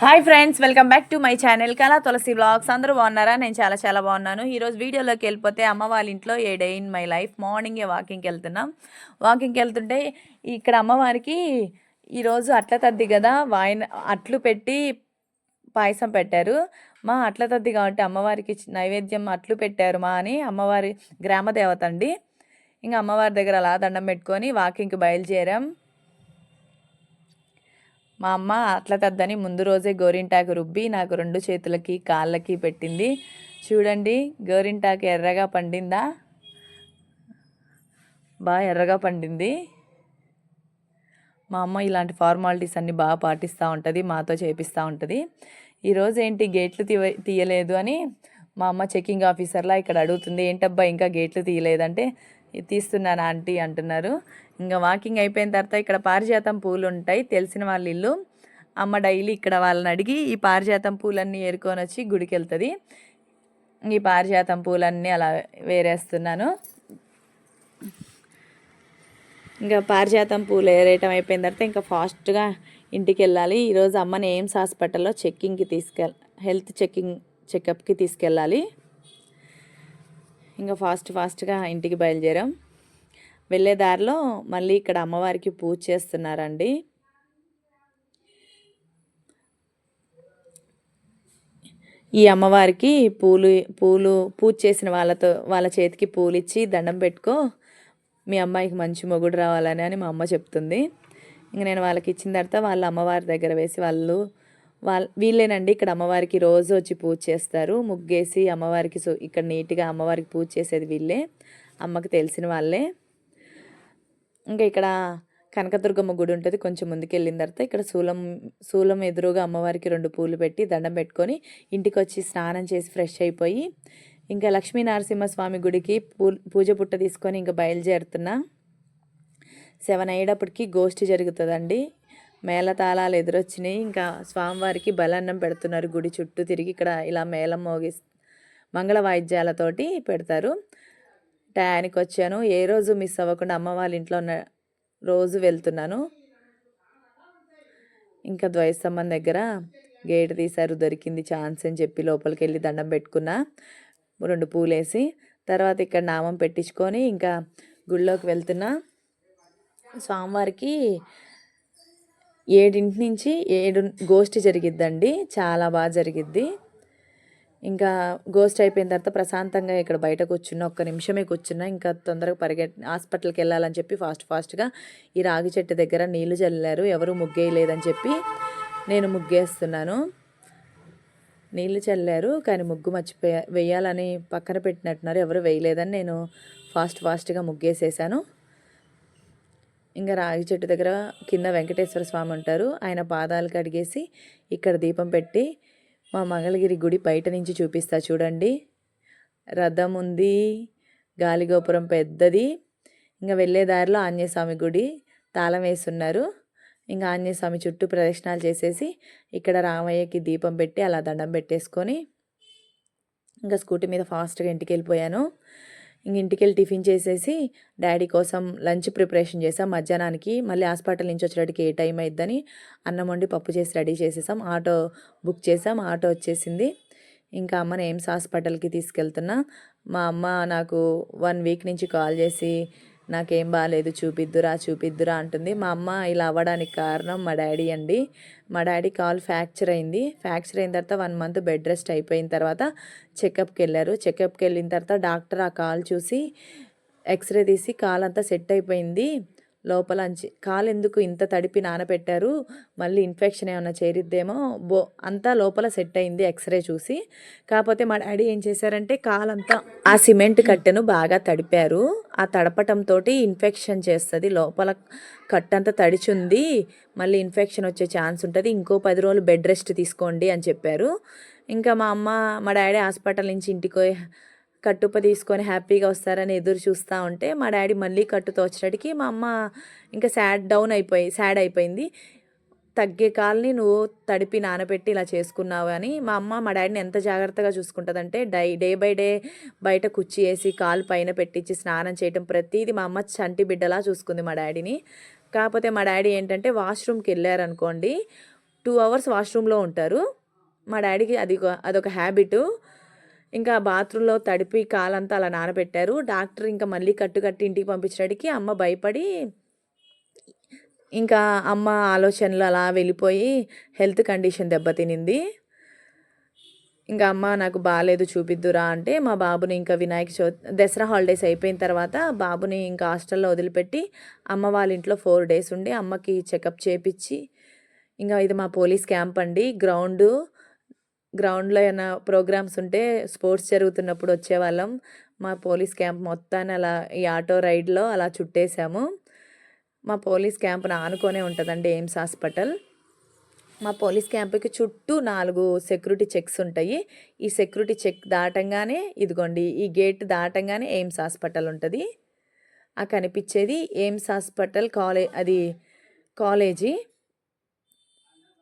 Hi friends welcome back to my channel. Kala Tulasi blogs. అందరూ బాగున్నారా? నేను చాలా చాలా బాగున్నాను. ఈరోజు వీడియోలోకి వెళ్ళిపోతే అమ్మ వాళ్ళ ఇంట్లో a day in my life? మార్నింగే వాకింగ్కి వెళ్తున్నాం. వాకింగ్కి వెళ్తుంటే ఇక్కడ అమ్మవారికి ఈరోజు అట్ల తద్ది కదా వాయిన అట్లు పెట్టి పాయసం పెట్టారు. మా అట్ల తద్ది కాబట్టి అమ్మవారికి నైవేద్యం అట్లు పెట్టారు మా అని అమ్మవారి గ్రామదేవత అండి. ఇంకా అమ్మవారి దగ్గర అలా దండం పెట్టుకొని వాకింగ్కి బయలుదేరాం. మా అమ్మ అట్ల తద్దని ముందు రోజే గోరింటాకు రుబ్బి నాకు రెండు చేతులకి కాళ్ళకి పెట్టింది. చూడండి గోరింటాకు ఎర్రగా పండిందా? బాగా ఎర్రగా పండింది. మా అమ్మ ఇలాంటి ఫార్మాలిటీస్ అన్నీ బాగా పాటిస్తూ ఉంటుంది మాతో చేపిస్తూ ఉంటుంది. ఈరోజు ఏంటి గేట్లు తీయ తీయలేదు అని మా అమ్మ చెకింగ్ ఆఫీసర్లా ఇక్కడ అడుగుతుంది ఏంటబ్బా ఇంకా గేట్లు తీయలేదంటే? తీస్తున్నాను ఆంటీ అంటున్నారు. ఇంకా వాకింగ్ అయిపోయిన తర్వాత ఇక్కడ పారిజాతం పూలు ఉంటాయి తెలిసిన వాళ్ళ ఇల్లు. అమ్మ డైలీ ఇక్కడ వాళ్ళని అడిగి ఈ పారిజాతం పూలన్నీ ఏరుకొని వచ్చి గుడికి వెళ్తుంది ఈ పారిజాతం పూలన్నీ అలా వేరేస్తున్నాను. ఇంకా పారిజాతం పూలు ఏరేయటం అయిపోయిన తర్వాత ఇంకా ఫాస్ట్గా ఇంటికి వెళ్ళాలి ఈరోజు అమ్మని ఎయిమ్స్ హాస్పిటల్లో చెక్కింగ్కి తీసుకెళ్ హెల్త్ చెక్కింగ్ చెకప్కి తీసుకెళ్ళాలి. ఇంకా ఫాస్ట్ ఫాస్ట్గా ఇంటికి బయలుదేరాం. వెళ్ళే దారిలో మళ్ళీ ఇక్కడ అమ్మవారికి పూజ చేస్తున్నారండి. ఈ అమ్మవారికి పూలు పూలు పూజ చేసిన వాళ్ళతో వాళ్ళ చేతికి పూలు ఇచ్చి దండం పెట్టుకో మీ అమ్మాయికి మంచి మొగుడు రావాలని అని మా అమ్మ చెప్తుంది. ఇంక నేను వాళ్ళకి ఇచ్చిన తర్వాత వాళ్ళ అమ్మవారి దగ్గర వేసి వాళ్ళు వాళ్ళ వీళ్ళేనండి ఇక్కడ అమ్మవారికి రోజు వచ్చి పూజ చేస్తారు. ముగ్గేసి అమ్మవారికి సో ఇక్కడ నీట్గా అమ్మవారికి పూజ చేసేది వీళ్ళే. అమ్మకి తెలిసిన వాళ్ళే. ఇంకా ఇక్కడ కనకదుర్గమ్మ గుడి ఉంటుంది. కొంచెం ముందుకెళ్ళిన తర్వాత ఇక్కడ శూలం శూలం ఎదురుగా అమ్మవారికి రెండు పూలు పెట్టి దండం పెట్టుకొని ఇంటికి వచ్చి స్నానం చేసి ఫ్రెష్ అయిపోయి ఇంకా లక్ష్మీ నరసింహస్వామి గుడికి పూ పూజ పుట్ట తీసుకొని ఇంకా బయలుదేరుతున్నా. సెవెన్ అయ్యేటప్పటికి గోష్ఠి జరుగుతుందండి. మేళతాళాలు ఎదురొచ్చినాయి. ఇంకా స్వామివారికి బలన్నం పెడుతున్నారు. గుడి చుట్టూ తిరిగి ఇక్కడ ఇలా మేళం మోగి మంగళ వాయిద్యాలతోటి పెడతారు. టయానికి వచ్చాను ఏ రోజు మిస్ అవ్వకుండా అమ్మ వాళ్ళ ఇంట్లో ఉన్న రోజు వెళ్తున్నాను. ఇంకా ద్వైస్తంభం దగ్గర గేట్ తీశారు దొరికింది ఛాన్స్ అని చెప్పి లోపలికి వెళ్ళి దండం పెట్టుకున్నా. రెండు పూలేసి తర్వాత ఇక్కడ నామం పెట్టించుకొని ఇంకా గుళ్ళోకి వెళ్తున్నా. స్వామివారికి ఏడింటి నుంచి ఏడు గోష్ఠి జరిగిద్దండి. చాలా బాగా జరిగిద్ది. ఇంకా గోస్ట్ అయిపోయిన తర్వాత ప్రశాంతంగా ఇక్కడ బయట కూర్చున్న ఒక్క నిమిషమే కూర్చున్నా ఇంకా తొందరగా పరిగెట్ హాస్పిటల్కి వెళ్ళాలని చెప్పి ఫాస్ట్ ఫాస్ట్గా ఈ రాగి చెట్టు దగ్గర నీళ్ళు చల్లారు. ఎవరు ముగ్గేయలేదని చెప్పి నేను ముగ్గేస్తున్నాను. నీళ్ళు చల్లారు కానీ ముగ్గు మర్చిపోయా వేయాలని పక్కన పెట్టినట్టున్నారు. ఎవరు వేయలేదని నేను ఫాస్ట్ ఫాస్ట్గా ముగ్గేసేసాను. ఇంకా రాగి చెట్టు దగ్గర కింద వెంకటేశ్వర స్వామి ఉంటారు. ఆయన పాదాలు కడిగేసి ఇక్కడ దీపం పెట్టి మా మంగళగిరి గుడి బయట నుంచి చూపిస్తా చూడండి. రథం ఉంది. గాలిగోపురం పెద్దది. ఇంకా వెళ్ళే దారిలో ఆంజనేయస్వామి గుడి తాళం వేస్తున్నారు ఇంకా ఆంజనేయస్వామి చుట్టూ ప్రదక్షిణాలు చేసేసి ఇక్కడ రామయ్యకి దీపం పెట్టి అలా దండం పెట్టేసుకొని ఇంకా స్కూటీ మీద ఫాస్ట్గా ఇంటికి వెళ్ళిపోయాను ఇంక ఇంటికి వెళ్ళి టిఫిన్ చేసేసి డాడీ కోసం లంచ్ ప్రిపరేషన్ చేసాం. మధ్యాహ్నానికి మళ్ళీ హాస్పిటల్ నుంచి వచ్చేటికి ఏ టైం అయిద్దని అన్నం వండి పప్పు చేసి రెడీ చేసేసాం. ఆటో బుక్ చేసాం. ఆటో వచ్చేసింది. ఇంకా అమ్మని ఎయిమ్స్ హాస్పిటల్కి తీసుకెళ్తున్నా. మా అమ్మ నాకు వన్ వీక్ నుంచి కాల్ చేసి నాకేం బాగాలేదు చూపిద్దురా చూపిద్దురా అంటుంది. మా అమ్మ ఇలా అవ్వడానికి కారణం మా డాడీ అండి. మా డాడీ కాల్ ఫ్రాక్చర్ అయింది. ఫ్రాక్చర్ అయిన తర్వాత వన్ మంత్ బెడ్ రెస్ట్ అయిపోయిన తర్వాత చెకప్కి వెళ్ళారు. చెకప్కి వెళ్ళిన తర్వాత డాక్టర్ ఆ కాల్ చూసి ఎక్స్రే తీసి కాల్ అంతా సెట్ అయిపోయింది. లోపల కాలెందుకు కాలు ఎందుకు ఇంత తడిపి నానబెట్టారు మళ్ళీ ఇన్ఫెక్షన్ ఏమైనా చేరిద్దేమో? బో అంతా లోపల సెట్ అయింది ఎక్స్రే చూసి. కాకపోతే మా డాడీ ఏం చేశారంటే కాలంతా ఆ సిమెంట్ కట్టెను బాగా తడిపారు. ఆ తడపటంతో ఇన్ఫెక్షన్ చేస్తుంది. లోపల కట్టంతా తడిచుంది. మళ్ళీ ఇన్ఫెక్షన్ వచ్చే ఛాన్స్ ఉంటుంది. ఇంకో పది రోజులు బెడ్ రెస్ట్ తీసుకోండి అని చెప్పారు. ఇంకా మా అమ్మ మా డాడీ హాస్పిటల్ నుంచి ఇంటికి కట్టుప్ప తీసుకొని హ్యాపీగా వస్తారని ఎదురు చూస్తూ ఉంటే మా డాడీ మళ్ళీ కట్టు తోచడానికి మా అమ్మ ఇంకా సాడ్ డౌన్ అయిపోయి సాడ్ అయిపోయింది. తగ్గే కాల్ని నువ్వు తడిపి నానబెట్టి ఇలా చేసుకున్నావు అని మా అమ్మ మా డాడీని ఎంత జాగ్రత్తగా చూసుకుంటుందంటే డై డే బై డే బయట కుర్చీ వేసి కాలు పైన పెట్టించి స్నానం చేయటం ప్రతిదీ మా అమ్మ చంటి బిడ్డలా చూసుకుంది మా డాడీని. కాకపోతే మా డాడీ ఏంటంటే వాష్రూమ్కి వెళ్ళారనుకోండి టూ అవర్స్ వాష్రూమ్లో ఉంటారు. మా డాడీకి అది ఒక- అదొక హ్యాబిటు. ఇంకా బాత్రూంలో తడిపి కాలంతా అలా నానబెట్టారు. డాక్టర్ ఇంకా మళ్ళీ కట్టు కట్టి ఇంటికి పంపించడానికి అమ్మ భయపడి ఇంకా అమ్మ ఆలోచనలు అలా వెళ్ళిపోయి హెల్త్ కండిషన్ దెబ్బతినింది. ఇంకా అమ్మ నాకు బాగాలేదు చూపిద్దురా అంటే మా బాబుని ఇంకా వినాయక చవితి దసరా హాలిడేస్ అయిపోయిన తర్వాత బాబుని ఇంకా హాస్టల్లో వదిలిపెట్టి అమ్మ వాళ్ళ ఇంట్లో ఫోర్ డేస్ ఉండి అమ్మకి చెకప్ చేపించి ఇంకా ఇది మా పోలీస్ క్యాంప్ అండి. గ్రౌండ్ గ్రౌండ్లో ఏమైనా ప్రోగ్రామ్స్ ఉంటే స్పోర్ట్స్ జరుగుతున్నప్పుడు వచ్చేవాళ్ళం. మా పోలీస్ క్యాంప్ మొత్తాన్ని అలా ఈ ఆటో రైడ్లో అలా చుట్టేసాము. మా పోలీస్ క్యాంప్ ఆనుకొనే ఉంటుందండి ఎయిమ్స్ హాస్పిటల్. మా పోలీస్ క్యాంప్కి చుట్టూ నాలుగు సెక్యూరిటీ చెక్స్ ఉంటాయి. ఈ సెక్యూరిటీ చెక్ దాటంగానే ఇదిగోండి ఈ గేట్ దాటంగానే ఎయిమ్స్ హాస్పిటల్ ఉంటుంది. ఆ కనిపించేది ఎయిమ్స్ హాస్పిటల్ కాలే అది కాలేజీ.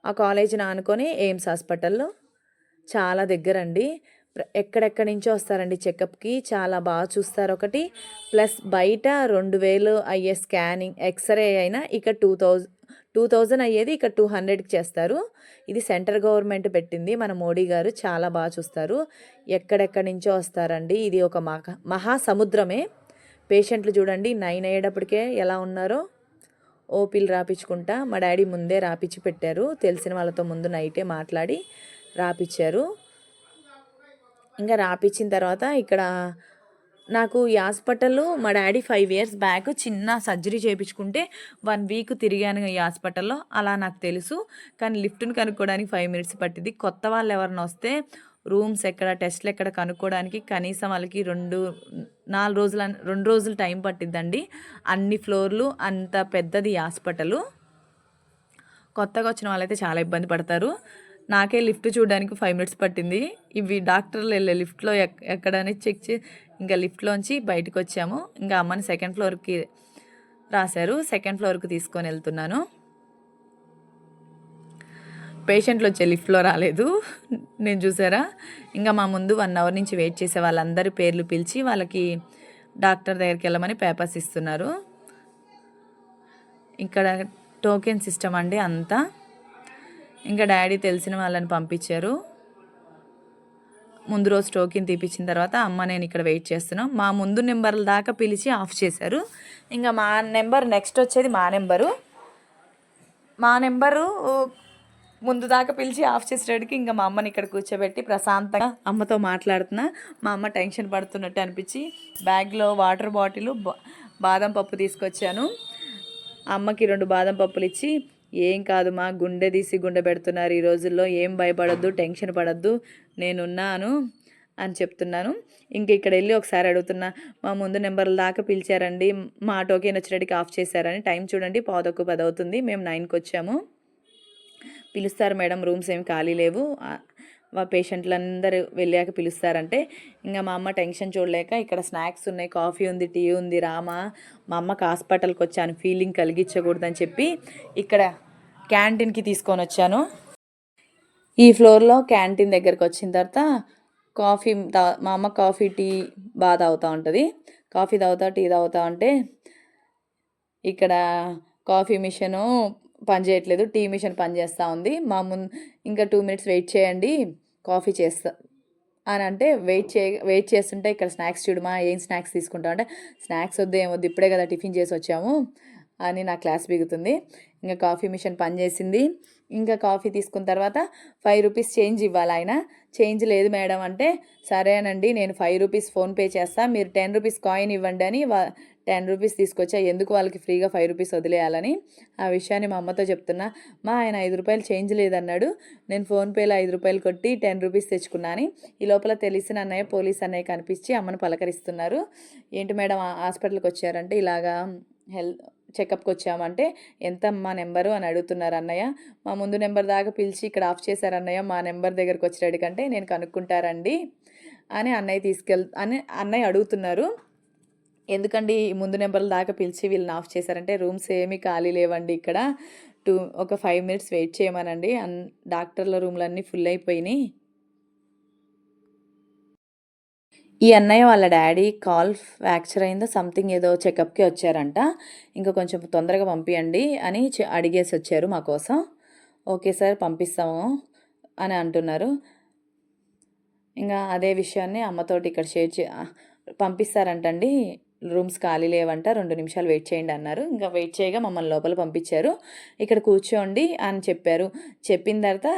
ఆ కాలేజీని ఆనుకొని ఎయిమ్స్ హాస్పిటల్లో. చాలా దగ్గరండి. అండి ఎక్కడెక్కడి నుంచో వస్తారండి చెకప్కి. చాలా బాగా చూస్తారు ఒకటి. ప్లస్ బయట రెండు వేలు అయ్యే స్కానింగ్ ఎక్స్రే అయినా ఇక టూ థౌజండ్ టూ థౌజండ్ అయ్యేది ఇక టూ హండ్రెడ్కి చేస్తారు. ఇది సెంట్రల్ గవర్నమెంట్ పెట్టింది. మన మోడీ గారు చాలా బాగా చూస్తారు. ఎక్కడెక్కడి నుంచో వస్తారండి. ఇది ఒక మహా మహాసముద్రమే. పేషెంట్లు చూడండి నైన్ అయ్యేటప్పటికే ఎలా ఉన్నారో. ఓపీలు రాపించుకుంటా మా డాడీ ముందే రాపించి పెట్టారు. తెలిసిన వాళ్ళతో ముందు నైటే మాట్లాడి రాపిచ్చారు. ఇంకా రాపిచ్చిన తర్వాత ఇక్కడ నాకు ఈ హాస్పిటల్ మా డాడీ ఫైవ్ ఇయర్స్ బ్యాక్ చిన్న సర్జరీ చేయించుకుంటే వన్ వీక్ తిరిగాను ఈ హాస్పిటల్లో. అలా నాకు తెలుసు. కానీ లిఫ్ట్ని కనుక్కోవడానికి ఫైవ్ మినిట్స్ పట్టింది కొత్త వాళ్ళు ఎవరైనా వస్తే రూమ్స్ ఎక్కడ టెస్ట్లు ఎక్కడ కనుక్కోవడానికి కనీసం వాళ్ళకి రెండు నాలుగు రోజులు రెండు రోజులు టైం పట్టిద్దండి. అన్ని ఫ్లోర్లు అంత పెద్దది ఈ హాస్పిటలు. కొత్తగా వచ్చిన వాళ్ళైతే చాలా ఇబ్బంది పడతారు. నాకే లిఫ్ట్ చూడడానికి ఫైవ్ మినిట్స్ పట్టింది. ఇవి డాక్టర్లు వెళ్ళే లిఫ్ట్లో ఎక్ ఎక్కడని చెక్ చే ఇంకా లిఫ్ట్లోంచి బయటకు వచ్చాము ఇంకా అమ్మని సెకండ్ ఫ్లోర్కి రాశారు. సెకండ్ ఫ్లోర్కి తీసుకొని వెళ్తున్నాను. పేషెంట్లు వచ్చే లిఫ్ట్లో రాలేదు. నేను చూసారా? ఇంకా మా ముందు వన్ అవర్ నుంచి వెయిట్ చేసే వాళ్ళందరి పేర్లు పిలిచి వాళ్ళకి డాక్టర్ దగ్గరికి వెళ్ళమని పేపర్స్ ఇస్తున్నారు. ఇక్కడ టోకెన్ సిస్టమ్ అండి అంతా. ఇంకా డాడీ తెలిసిన వాళ్ళని పంపించారు. ముందు రోజు టోకెన్ తీపిచ్చిన తర్వాత అమ్మ నేను ఇక్కడ వెయిట్ చేస్తున్నాం. మా ముందు నెంబర్ల దాకా పిలిచి ఆఫ్ చేశారు. ఇంకా మా నెంబర్ నెక్స్ట్ వచ్చేది మా నెంబరు. మా నెంబరు ముందు దాకా పిలిచి ఆఫ్ చేసేటికి ఇంకా మా అమ్మని ఇక్కడ కూర్చోబెట్టి ప్రశాంతంగా అమ్మతో మాట్లాడుతున్నా. మా అమ్మ టెన్షన్ పడుతున్నట్టు అనిపించి బ్యాగ్లో వాటర్ బాటిల్ బాదం పప్పు తీసుకొచ్చాను. అమ్మకి రెండు బాదం పప్పులు ఇచ్చి ఏం కాదు మా గుండె తీసి గుండె పెడుతున్నారు ఈ రోజుల్లో ఏం భయపడద్దు టెన్షన్ పడద్దు నేనున్నాను అని చెప్తున్నాను. ఇంక ఇక్కడ వెళ్ళి ఒకసారి అడుగుతున్నా మా ముందు నెంబర్ల దాకా పిలిచారండి మా టోకెన్ వచ్చేటికి ఆఫ్ చేశారని టైం చూడండి పాదొక్కు పది అవుతుంది మేము నైన్కి వచ్చాము. పిలుస్తారు మేడం రూమ్స్ ఏమి ఖాళీ లేవు పేషెంట్లందరూ మా పేషెంట్లు వెళ్ళాక పిలుస్తారంటే ఇంకా మా అమ్మ టెన్షన్ చూడలేక ఇక్కడ స్నాక్స్ ఉన్నాయి కాఫీ ఉంది టీ ఉంది రామా మా అమ్మకి హాస్పిటల్కి వచ్చాను ఫీలింగ్ కలిగించకూడదని చెప్పి ఇక్కడ క్యాంటీన్కి తీసుకొని వచ్చాను. ఈ ఫ్లోర్లో క్యాంటీన్ దగ్గరకు వచ్చిన తర్వాత కాఫీ తా మా అమ్మ కాఫీ టీ బాగా తాగుతూ ఉంటుంది. కాఫీ తాగుతా టీ తాగుతా ఉంటే ఇక్కడ కాఫీ మిషను పనిచేయట్లేదు టీ మిషన్ పనిచేస్తూ ఉంది. మా ముందు ఇంకా టూ మినిట్స్ వెయిట్ చేయండి. కాఫీ చేస్తా అని అంటే వెయిట్ చే వెయిట్ చేస్తుంటే ఇక్కడ స్నాక్స్ చూడమా ఏం స్నాక్స్ తీసుకుంటాం అంటే స్నాక్స్ వద్దు ఏమొద్దు ఇప్పుడే కదా టిఫిన్ చేసి వచ్చాము అని నా క్లాస్ బిగుతుంది. ఇంకా కాఫీ మిషన్ పనిచేసింది ఇంకా కాఫీ తీసుకున్న తర్వాత ఫైవ్ రూపీస్ చేంజ్ ఇవ్వాలి ఆయన. చేంజ్ లేదు మేడం అంటే సరేనండి నేను ఫైవ్ రూపీస్ ఫోన్పే చేస్తాను మీరు టెన్ రూపీస్ కాయిన్ ఇవ్వండి అని టెన్ రూపీస్ తీసుకొచ్చా ఎందుకు వాళ్ళకి ఫ్రీగా ఫైవ్ రూపీస్ వదిలేయాలని? ఆ విషయాన్ని మా అమ్మతో చెప్తున్నా. మా ఆయన ఐదు రూపాయలు చేంజ్ లేదన్నాడు. నేను ఫోన్పేలో ఐదు రూపాయలు కొట్టి టెన్ రూపీస్ తెచ్చుకున్నాను. ఈ లోపల తెలిసిన అన్నయ్య పోలీస్ అన్నయ్య కనిపించి అమ్మను పలకరిస్తున్నారు. ఏంటి మేడం హాస్పిటల్కి వచ్చారంటే ఇలాగా హెల్త్ చెకప్కి వచ్చామంటే ఎంత మా నెంబరు అని అడుగుతున్నారు అన్నయ్య. మా ముందు నెంబర్ దాకా పిలిచి ఇక్కడ ఆఫ్ చేశారు అన్నయ్య. మా నెంబర్ దగ్గరకు కంటే నేను కనుక్కుంటారండి అని అన్నయ్య తీసుకెళ్ అని అన్నయ్య అడుగుతున్నారు. ఎందుకండి ముందు నెంబర్ల దాకా పిలిచి వీళ్ళని ఆఫ్ చేశారంటే రూమ్స్ ఏమీ ఖాళీ లేవండి ఇక్కడ. టూ ఒక ఫైవ్ మినిట్స్ వెయిట్ చేయమనండి. అన్ డాక్టర్ల రూమ్లు అన్నీ ఫుల్ అయిపోయినాయి. ఈ అన్నయ్య వాళ్ళ డాడీ కాల్ ఫ్రాక్చర్ అయిందో? సంథింగ్ ఏదో చెకప్కి వచ్చారంట. ఇంకా కొంచెం తొందరగా పంపించండి అని అడిగేసి వచ్చారు మా కోసం. ఓకే సార్ పంపిస్తాము అని అంటున్నారు. ఇంకా అదే విషయాన్ని అమ్మతోటి ఇక్కడ షేర్ చే పంపిస్తారంటండి. రూమ్స్ ఖాళీ లేవంట రెండు నిమిషాలు వెయిట్ చేయండి అన్నారు. ఇంకా వెయిట్ చేయగా మమ్మల్ని లోపల పంపించారు. ఇక్కడ కూర్చోండి అని చెప్పారు. చెప్పిన తర్వాత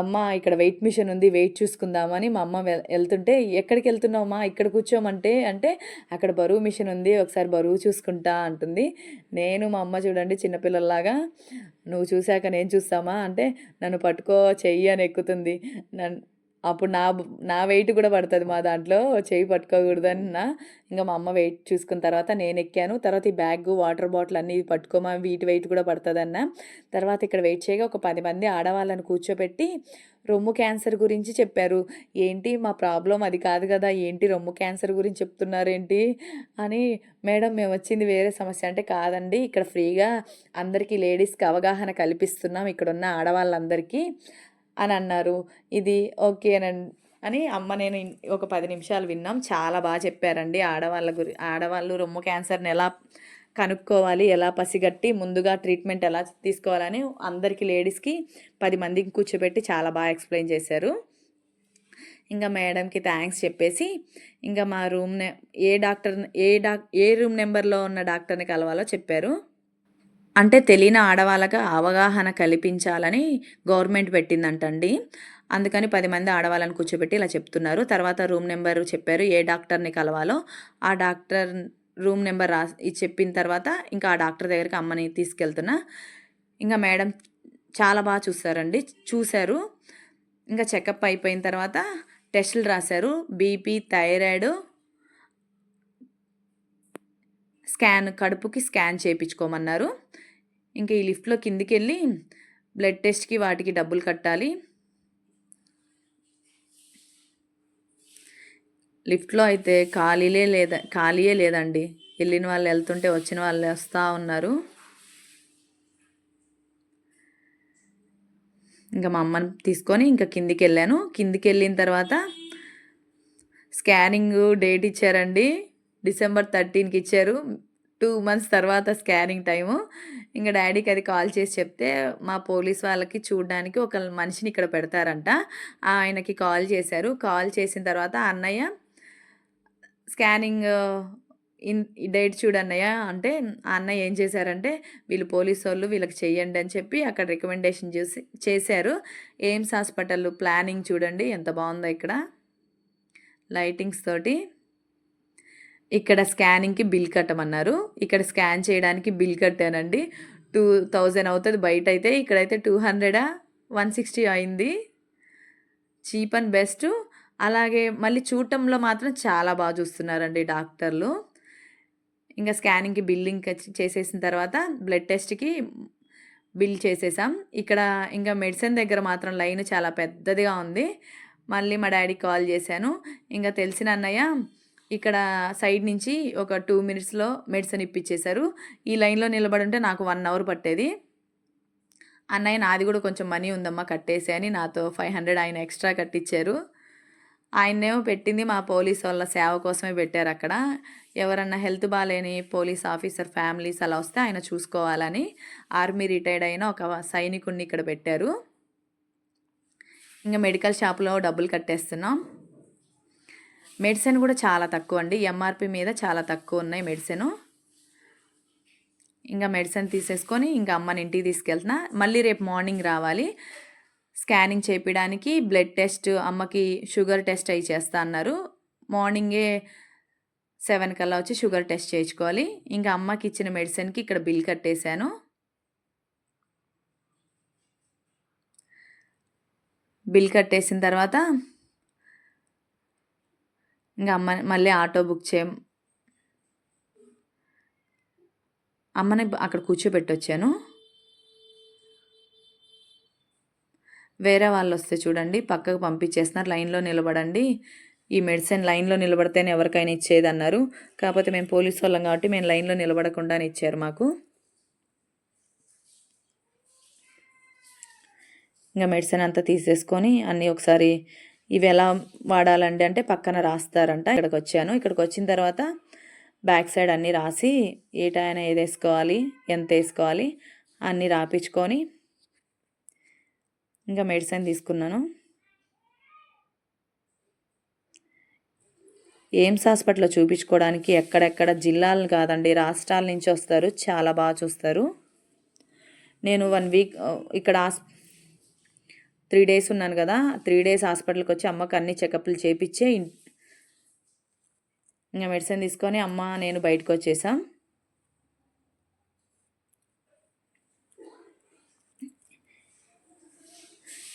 అమ్మ ఇక్కడ వెయిట్ మిషన్ ఉంది వెయిట్ చూసుకుందామని మా అమ్మ వెళ్తుంటే ఎక్కడికి వెళ్తున్నావమ్మా ఇక్కడ కూర్చోమంటే అంటే అక్కడ బరువు మిషన్ ఉంది ఒకసారి బరువు చూసుకుంటా అంటుంది. నేను మా అమ్మ చూడండి చిన్నపిల్లల్లాగా నువ్వు చూశాక నేను చూస్తామా? అంటే నన్ను పట్టుకో చెయ్యి అని ఎక్కుతుంది. నన్ను అప్పుడు నా నా వెయిట్ కూడా పడుతుంది మా దాంట్లో చెయ్యి పట్టుకోకూడదని నా ఇంకా మా అమ్మ వెయిట్ చూసుకున్న తర్వాత నేను ఎక్కాను. తర్వాత ఈ బ్యాగ్ వాటర్ బాటిల్ అన్నీ పట్టుకోమా వీటి వెయిట్ కూడా పడుతుందన్న. తర్వాత ఇక్కడ వెయిట్ చేయగా ఒక పది మంది ఆడవాళ్ళని కూర్చోబెట్టి రొమ్ము క్యాన్సర్ గురించి చెప్పారు. ఏంటి మా ప్రాబ్లం అది కాదు కదా ఏంటి రొమ్ము క్యాన్సర్ గురించి చెప్తున్నారు ఏంటి అని మేడం మేము వచ్చింది వేరే సమస్య. అంటే కాదండి ఇక్కడ ఫ్రీగా అందరికీ లేడీస్కి అవగాహన కల్పిస్తున్నాం. ఇక్కడ ఉన్న ఆడవాళ్ళందరికీ. అని అన్నారు ఇది ఓకేనండి అని అమ్మ నేను ఒక పది నిమిషాలు విన్నాం. చాలా బాగా చెప్పారండి. ఆడవాళ్ళ గురి ఆడవాళ్ళు రొమ్ము క్యాన్సర్ని ఎలా కనుక్కోవాలి ఎలా పసిగట్టి ముందుగా ట్రీట్మెంట్ ఎలా తీసుకోవాలని అందరికీ లేడీస్కి పది మందికి కూర్చోబెట్టి చాలా బాగా ఎక్స్ప్లెయిన్ చేశారు. ఇంకా మేడంకి థ్యాంక్స్ చెప్పేసి ఇంకా మా రూమ్ నె ఏ డాక్టర్ ఏ డాక్ ఏ రూమ్ నెంబర్లో ఉన్న డాక్టర్ని కలవాలో చెప్పారు. అంటే తెలియని ఆడవాళ్ళకి అవగాహన కల్పించాలని గవర్నమెంట్ పెట్టిందంటండి. అందుకని పది మంది ఆడవాళ్ళని కూర్చోబెట్టి ఇలా చెప్తున్నారు. తర్వాత రూమ్ నెంబర్ చెప్పారు ఏ డాక్టర్ని కలవాలో. ఆ డాక్టర్ రూమ్ నెంబర్ రా చెప్పిన తర్వాత ఇంకా ఆ డాక్టర్ దగ్గరికి అమ్మని తీసుకెళ్తున్నా. ఇంకా మేడం చాలా బాగా చూసారండి చూశారు. ఇంకా చెకప్ అయిపోయిన తర్వాత టెస్టులు రాశారు. బీపీ థైరాయిడ్ స్కాన్ కడుపుకి స్కాన్ చేయించుకోమన్నారు. ఇంకా ఈ లిఫ్ట్లో కిందికి వెళ్ళి బ్లడ్ టెస్ట్కి వాటికి డబ్బులు కట్టాలి. లిఫ్ట్లో అయితే ఖాళీలే లేదా ఖాళీయే లేదండి. వెళ్ళిన వాళ్ళు వెళ్తుంటే వచ్చిన వాళ్ళు వస్తూ ఉన్నారు. ఇంకా మా అమ్మని తీసుకొని ఇంకా కిందికి వెళ్ళాను కిందికి వెళ్ళిన తర్వాత స్కానింగ్ డేట్ ఇచ్చారండి. డిసెంబర్ థర్టీన్కి ఇచ్చారు. టూ మంత్స్ తర్వాత స్కానింగ్ టైము. ఇంకా డాడీకి అది కాల్ చేసి చెప్తే మా పోలీస్ వాళ్ళకి చూడడానికి ఒక మనిషిని ఇక్కడ పెడతారంట. ఆయనకి కాల్ చేశారు. కాల్ చేసిన తర్వాత అన్నయ్య స్కానింగ్ ఇన్ డేట్ చూడన్నయ్య అంటే అన్నయ్య ఏం చేశారంటే వీళ్ళు పోలీసు వాళ్ళు వీళ్ళకి చెయ్యండి అని చెప్పి అక్కడ రికమెండేషన్ చేసి చేశారు. ఎయిమ్స్ హాస్పిటల్ ప్లానింగ్ చూడండి ఎంత బాగుందో ఇక్కడ. లైటింగ్స్ తోటి. ఇక్కడ స్కానింగ్కి బిల్ కట్టమన్నారు. ఇక్కడ స్కాన్ చేయడానికి బిల్ కట్టానండి. టూ థౌజండ్ అవుతుంది బయట అయితే ఇక్కడైతే టూ హండ్రెడా? వన్ సిక్స్టీ అయింది. Cheap and best. అలాగే మళ్ళీ చూడటంలో మాత్రం చాలా బాగా చూస్తున్నారండి డాక్టర్లు. ఇంకా స్కానింగ్కి బిల్లింగ్ చేసేసిన తర్వాత బ్లడ్ టెస్ట్కి బిల్ చేసేసాం. ఇక్కడ ఇంకా మెడిసిన్ దగ్గర మాత్రం లైన్ చాలా పెద్దదిగా ఉంది. మళ్ళీ మా డాడీకి కాల్ చేశాను. ఇంకా తెలిసిన అన్నయ్య ఇక్కడ సైడ్ నుంచి ఒక టూ మినిట్స్లో మెడిసిన్ ఇప్పించేశారు ఈ లైన్లో నిలబడి ఉంటే నాకు వన్ అవర్ పట్టేది. అన్నయ్య నాది కూడా కొంచెం మనీ ఉందమ్మా కట్టేసి అని నాతో ఫైవ్ హండ్రెడ్ ఆయన ఎక్స్ట్రా కట్టించారు ఆయన్నేమో పెట్టింది మా పోలీస్ వాళ్ళ సేవ కోసమే పెట్టారు అక్కడ. ఎవరన్నా హెల్త్ బాగాలేని పోలీస్ ఆఫీసర్ ఫ్యామిలీస్ అలా వస్తే ఆయన చూసుకోవాలని ఆర్మీ రిటైర్డ్ అయిన ఒక సైనికుడిని ఇక్కడ పెట్టారు. ఇంకా మెడికల్ షాప్లో డబ్బులు కట్టేస్తున్నాం. మెడిసిన్ కూడా చాలా తక్కువ అండి. ఎంఆర్పి మీద చాలా తక్కువ ఉన్నాయి మెడిసిన్. ఇంకా మెడిసిన్ తీసేసుకొని ఇంకా అమ్మని ఇంటికి తీసుకెళ్తున్నా. మళ్ళీ రేపు మార్నింగ్ రావాలి. స్కానింగ్ చేపించడానికి బ్లడ్ టెస్ట్ అమ్మకి షుగర్ టెస్ట్ అయి చేస్తా అన్నారు. మార్నింగే సెవెన్ కల్లా వచ్చి షుగర్ టెస్ట్ చేయించుకోవాలి. ఇంకా అమ్మకి ఇచ్చిన మెడిసిన్కి ఇక్కడ బిల్ కట్టేశాను. బిల్ కట్టేసిన తర్వాత ఇంకా అమ్మ మళ్ళీ ఆటో బుక్ చేయం. అమ్మని అక్కడ కూర్చోబెట్టొచ్చాను వేరే వాళ్ళు వస్తే చూడండి పక్కకు పంపించేస్తున్నారు లైన్లో నిలబడండి. ఈ మెడిసిన్ లైన్లో నిలబడితేనే ఎవరికైనా ఇచ్చేది అన్నారు కాకపోతే మేము పోలీస్ వాళ్ళం కాబట్టి మేము లైన్లో నిలబడకుండానే ఇచ్చారు మాకు. ఇంకా మెడిసిన్ అంతా తీసేసుకొని అన్నీ ఒకసారి ఇవి ఎలా వాడాలండి అంటే పక్కన రాస్తారంట. ఇక్కడికి వచ్చాను ఇక్కడికి వచ్చిన తర్వాత బ్యాక్ సైడ్ అన్నీ రాసి ఏ ఏది వేసుకోవాలి ఎంత వేసుకోవాలి అన్నీ రాపించుకొని ఇంకా మెడిసిన్ తీసుకున్నాను. ఎయిమ్స్ హాస్పిటల్లో చూపించుకోవడానికి ఎక్కడెక్కడ జిల్లాలు కాదండి రాష్ట్రాల నుంచి వస్తారు చాలా బాగా చూస్తారు. నేను వన్ వీక్ ఇక్కడ త్రీ డేస్ ఉన్నాను కదా త్రీ డేస్ హాస్పిటల్కి వచ్చి అమ్మకి అన్ని చెకప్లు చేపించే ఇంకా మెడిసిన్ తీసుకొని అమ్మ నేను బయటకు వచ్చేసాం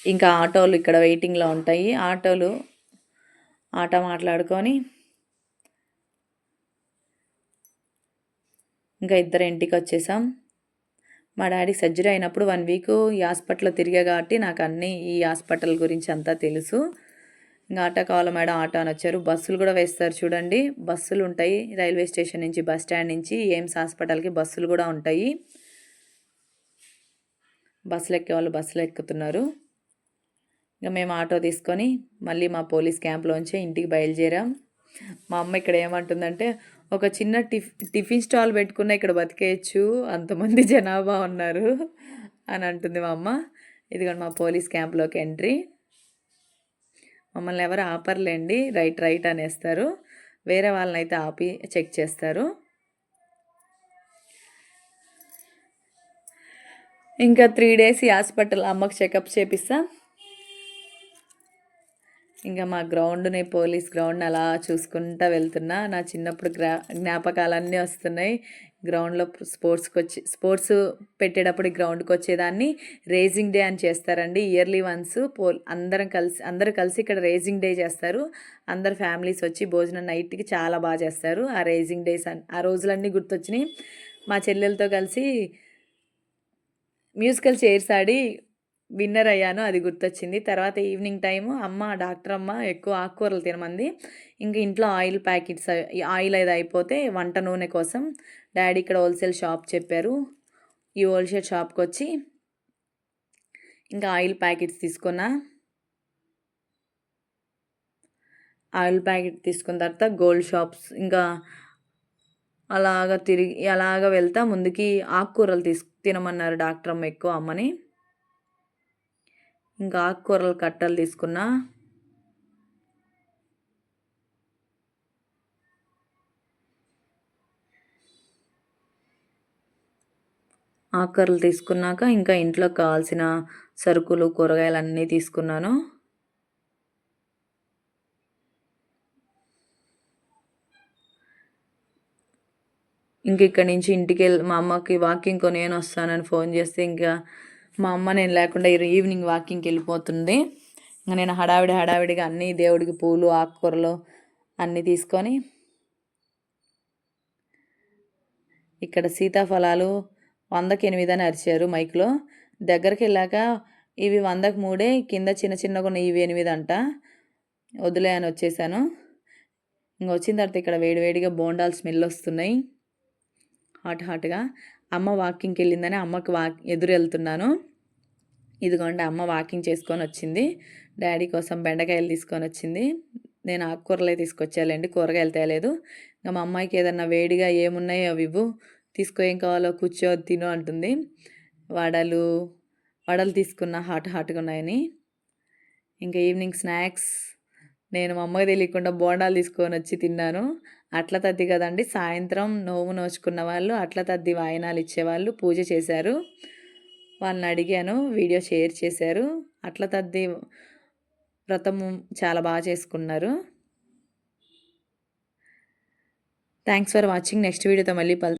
ఇంకా ఆటోలు ఇక్కడ వెయిటింగ్లో ఉంటాయి. ఆటోలు ఆట మాట్లాడుకొని ఇంకా ఇద్దరు ఇంటికి వచ్చేసాం మా డాడీ సర్జరీ అయినప్పుడు వన్ వీక్ ఈ హాస్పిటల్లో తిరిగా కాబట్టి నాకు అన్నీ ఈ హాస్పిటల్ గురించి అంతా తెలుసు. ఇంకా ఆటో కావాలి మేడం? ఆటో అని వచ్చారు. బస్సులు కూడా వేస్తారు చూడండి. బస్సులు ఉంటాయి. రైల్వే స్టేషన్ నుంచి బస్ స్టాండ్ నుంచి ఎయిమ్స్ హాస్పిటల్కి బస్సులు కూడా ఉంటాయి. బస్సులు ఎక్కే వాళ్ళు బస్సులు ఎక్కుతున్నారు. ఇంకా మేము ఆటో తీసుకొని మళ్ళీ మా పోలీస్ క్యాంప్లోంచి ఇంటికి బయలుదేరాం. మా అమ్మ ఇక్కడ ఏమంటుందంటే ఒక చిన్న టిఫ్ టిఫిన్ స్టాల్ పెట్టుకున్న ఇక్కడ బతికేయచ్చు. అంతమంది జనాభా ఉన్నారు అని అంటుంది మా అమ్మ. ఇదిగోండి మా పోలీస్ క్యాంప్లోకి ఎంట్రీ. మమ్మల్ని ఎవరు ఆపర్లేండి. రైట్ రైట్ అనేస్తారు. వేరే వాళ్ళని అయితే ఆపి చెక్ చేస్తారు. ఇంకా త్రీ డేస్ ఈ హాస్పిటల్ అమ్మకు చెకప్ చేపిస్తా. ఇంకా మా గ్రౌండ్ని పోలీస్ గ్రౌండ్ అలా చూసుకుంటూ వెళ్తున్నా. నా చిన్నప్పుడు గ్రా జ్ఞాపకాలన్నీ వస్తున్నాయి. గ్రౌండ్లో స్పోర్ట్స్కి వచ్చి స్పోర్ట్స్ పెట్టేటప్పుడు గ్రౌండ్కి వచ్చేదాన్ని. రేజింగ్ డే అని చేస్తారండి ఇయర్లీ వన్స్. పో అందరం కలిసి అందరు కలిసి ఇక్కడ రేజింగ్ డే చేస్తారు. అందరు ఫ్యామిలీస్ వచ్చి భోజనం నైట్కి చాలా బాగా చేస్తారు. ఆ రేజింగ్ డేస్ ఆ రోజులన్నీ గుర్తొచ్చినాయి. మా చెల్లెలతో కలిసి మ్యూజికల్ చైర్స్ ఆడి విన్నర్ అయ్యాను అది గుర్తొచ్చింది. తర్వాత ఈవినింగ్ టైము అమ్మ డాక్టర్ అమ్మ ఎక్కువ ఆకుకూరలు తినమంది. ఇంకా ఇంట్లో ఆయిల్ ప్యాకెట్స్ ఆయిల్ అది అయిపోతే వంట నూనె కోసం డాడీ ఇక్కడ హోల్సేల్ షాప్ చెప్పారు. ఈ హోల్సేల్ షాప్కి వచ్చి ఇంకా ఆయిల్ ప్యాకెట్స్ తీసుకున్నా. ఆయిల్ ప్యాకెట్ తీసుకున్న తర్వాత గోల్డ్ షాప్స్ ఇంకా అలాగ తిరిగి అలాగ వెళ్తా ముందుకి ఆకుకూరలు తీసు తినమన్నారు డాక్టర్ అమ్మ ఎక్కువ అమ్మని. ఇంకా ఆకుకూరలు కట్టలు తీసుకున్నా. ఆకుకూరలు తీసుకున్నాక ఇంకా ఇంట్లో కావాల్సిన సరుకులు కూరగాయలు అన్నీ తీసుకున్నాను. ఇంక ఇక్కడి నుంచి ఇంటికి వెళ్ళి మా అమ్మకి వాకింగ్ నేను వస్తానని ఫోన్ చేస్తే ఇంకా మా అమ్మ నేను లేకుండా ఈవినింగ్ వాకింగ్కి వెళ్ళిపోతుంది. ఇంకా నేను హడావిడి హడావిడిగా అన్నీ దేవుడికి పూలు ఆకుకూరలు అన్నీ తీసుకొని ఇక్కడ సీతాఫలాలు వందకి ఎనిమిది అని అరిచారు మైక్లో. దగ్గరికి వెళ్ళాక ఇవి వందకు మూడే కింద చిన్న చిన్నగా ఉన్న ఇవి ఎనిమిది అంట. వదిలే అని వచ్చేసాను. ఇంక వచ్చిన తర్వాత ఇక్కడ వేడివేడిగా బోండాలు స్మెల్ వస్తున్నాయి. హాట్ హాట్గా. అమ్మ వాకింగ్కి వెళ్ళిందని అమ్మకి వాక్ ఎదురు వెళ్తున్నాను. ఇదిగోండి అమ్మ వాకింగ్ చేసుకొని వచ్చింది. డాడీ కోసం బెండకాయలు తీసుకొని వచ్చింది. నేను ఆకుకూరలే తీసుకొచ్చాలండి కూరగాయలు తేలేదు. ఇంకా మా అమ్మాయికి ఏదన్నా వేడిగా ఏమున్నాయో అవి ఇవ్వు. తీసుకో ఏం కావాలో కూర్చో తిను అంటుంది. వడలు వడలు తీసుకున్న హాట్ హాట్గా ఉన్నాయని. ఇంకా ఈవినింగ్ స్నాక్స్ నేను మా అమ్మకి తెలియకుండా బోండాలు తీసుకొని వచ్చి తిన్నాను. అట్ల తద్ది కదండి సాయంత్రం నోము నోచుకున్న వాళ్ళు అట్ల తద్ది వాయినాలు ఇచ్చేవాళ్ళు పూజ చేశారు. వాళ్ళని అడిగాను వీడియో షేర్ చేశారు. అట్ల తద్ది వ్రతము చాలా బాగా చేసుకున్నారు. థ్యాంక్స్ ఫర్ వాచింగ్ నెక్స్ట్ వీడియోతో మళ్ళీ పల్